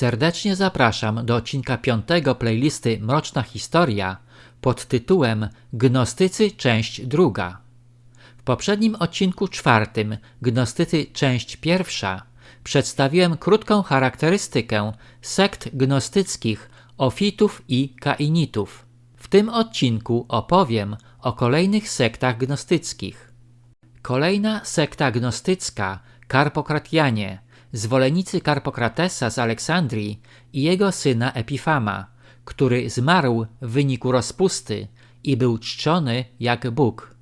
Serdecznie zapraszam do odcinka piątego playlisty Mroczna Historia pod tytułem Gnostycy część druga. W poprzednim odcinku czwartym, Gnostycy część pierwsza, przedstawiłem krótką charakterystykę sekt gnostyckich, ofitów i kainitów. W tym odcinku opowiem o kolejnych sektach gnostyckich. Kolejna sekta gnostycka, Karpokratianie, zwolennicy Karpokratesa z Aleksandrii i jego syna Epifama, który zmarł w wyniku rozpusty i był czczony jak Bóg.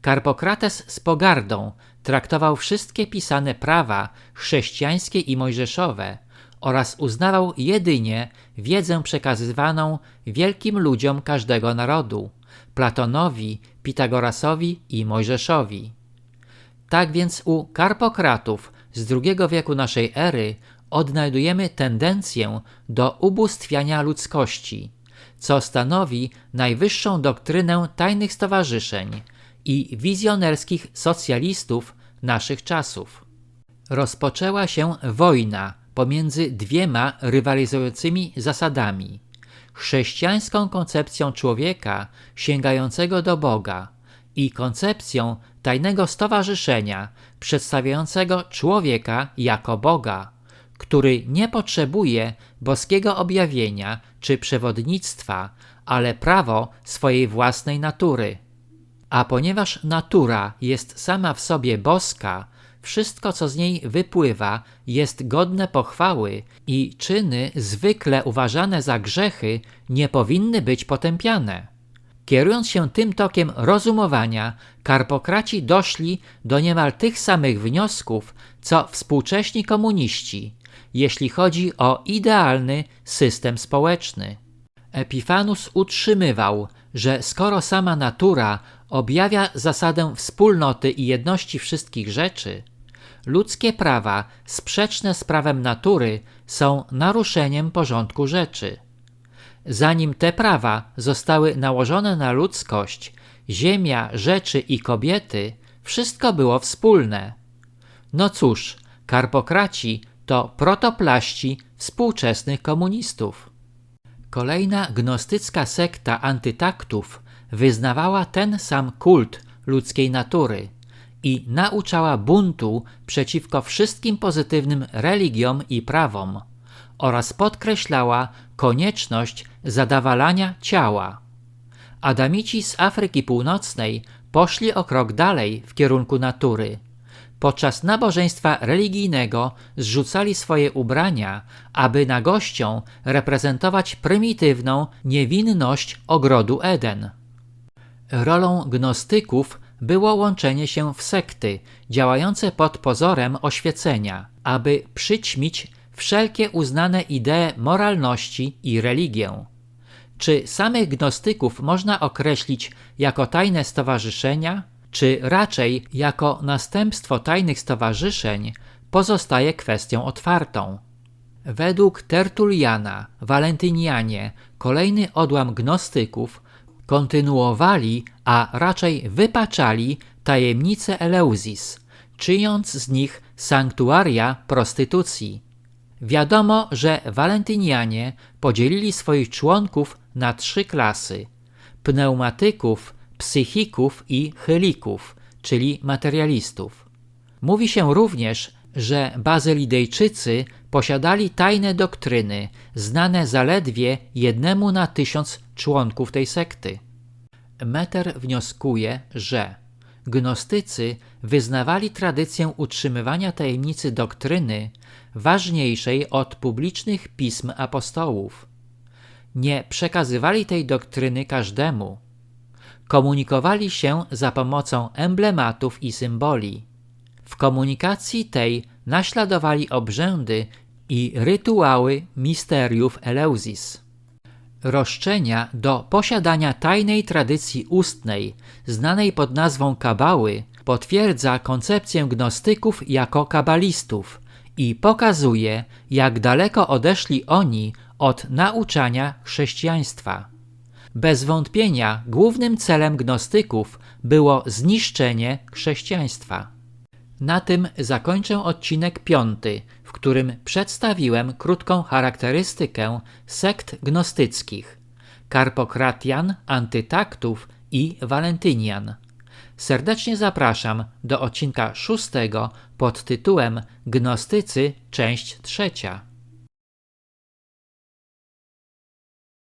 Karpokrates z pogardą traktował wszystkie pisane prawa chrześcijańskie i mojżeszowe oraz uznawał jedynie wiedzę przekazywaną wielkim ludziom każdego narodu Platonowi, Pitagorasowi i Mojżeszowi. Tak więc u Karpokratów z II wieku naszej ery odnajdujemy tendencję do ubóstwiania ludzkości, co stanowi najwyższą doktrynę tajnych stowarzyszeń i wizjonerskich socjalistów naszych czasów. Rozpoczęła się wojna pomiędzy dwiema rywalizującymi zasadami: chrześcijańską koncepcją człowieka sięgającego do Boga i koncepcją tajnego stowarzyszenia przedstawiającego człowieka jako Boga, który nie potrzebuje boskiego objawienia czy przewodnictwa, ale prawo swojej własnej natury. A ponieważ natura jest sama w sobie boska, wszystko co z niej wypływa jest godne pochwały i czyny zwykle uważane za grzechy nie powinny być potępiane. Kierując się tym tokiem rozumowania, karpokraci doszli do niemal tych samych wniosków, co współcześni komuniści, jeśli chodzi o idealny system społeczny. Epifanus utrzymywał, że skoro sama natura objawia zasadę wspólnoty i jedności wszystkich rzeczy, ludzkie prawa sprzeczne z prawem natury są naruszeniem porządku rzeczy. Zanim te prawa zostały nałożone na ludzkość, ziemia, rzeczy i kobiety, wszystko było wspólne. No cóż, karpokraci to protoplaści współczesnych komunistów. Kolejna gnostycka sekta antytaktów wyznawała ten sam kult ludzkiej natury i nauczała buntu przeciwko wszystkim pozytywnym religiom i prawom oraz podkreślała konieczność zadawalania ciała. Adamici z Afryki Północnej poszli o krok dalej w kierunku natury. Podczas nabożeństwa religijnego zrzucali swoje ubrania, aby na gością reprezentować prymitywną niewinność ogrodu Eden. Rolą gnostyków było łączenie się w sekty działające pod pozorem oświecenia, aby przyćmić wszelkie uznane idee moralności i religię. Czy samych gnostyków można określić jako tajne stowarzyszenia, czy raczej jako następstwo tajnych stowarzyszeń, pozostaje kwestią otwartą. Według Tertuliana, Walentynianie, kolejny odłam gnostyków, kontynuowali, a raczej wypaczali tajemnice Eleusis, czyniąc z nich sanktuaria prostytucji. Wiadomo, że Walentynianie podzielili swoich członków na trzy klasy: pneumatyków, psychików i chylików, czyli materialistów. Mówi się również, że Bazylidejczycy posiadali tajne doktryny, znane zaledwie jednemu na tysiąc członków tej sekty. Meter wnioskuje, że gnostycy wyznawali tradycję utrzymywania tajemnicy doktryny ważniejszej od publicznych pism apostołów. Nie przekazywali tej doktryny każdemu. Komunikowali się za pomocą emblematów i symboli. W komunikacji tej naśladowali obrzędy i rytuały misteriów Eleusis. Roszczenia do posiadania tajnej tradycji ustnej, znanej pod nazwą kabały, potwierdza koncepcję gnostyków jako kabalistów i pokazuje, jak daleko odeszli oni od nauczania chrześcijaństwa. Bez wątpienia głównym celem gnostyków było zniszczenie chrześcijaństwa. Na tym zakończę odcinek piąty, w którym przedstawiłem krótką charakterystykę sekt gnostyckich Karpokratian, Antytaktów i Walentynian. Serdecznie zapraszam do odcinka szóstego pod tytułem Gnostycy, część trzecia.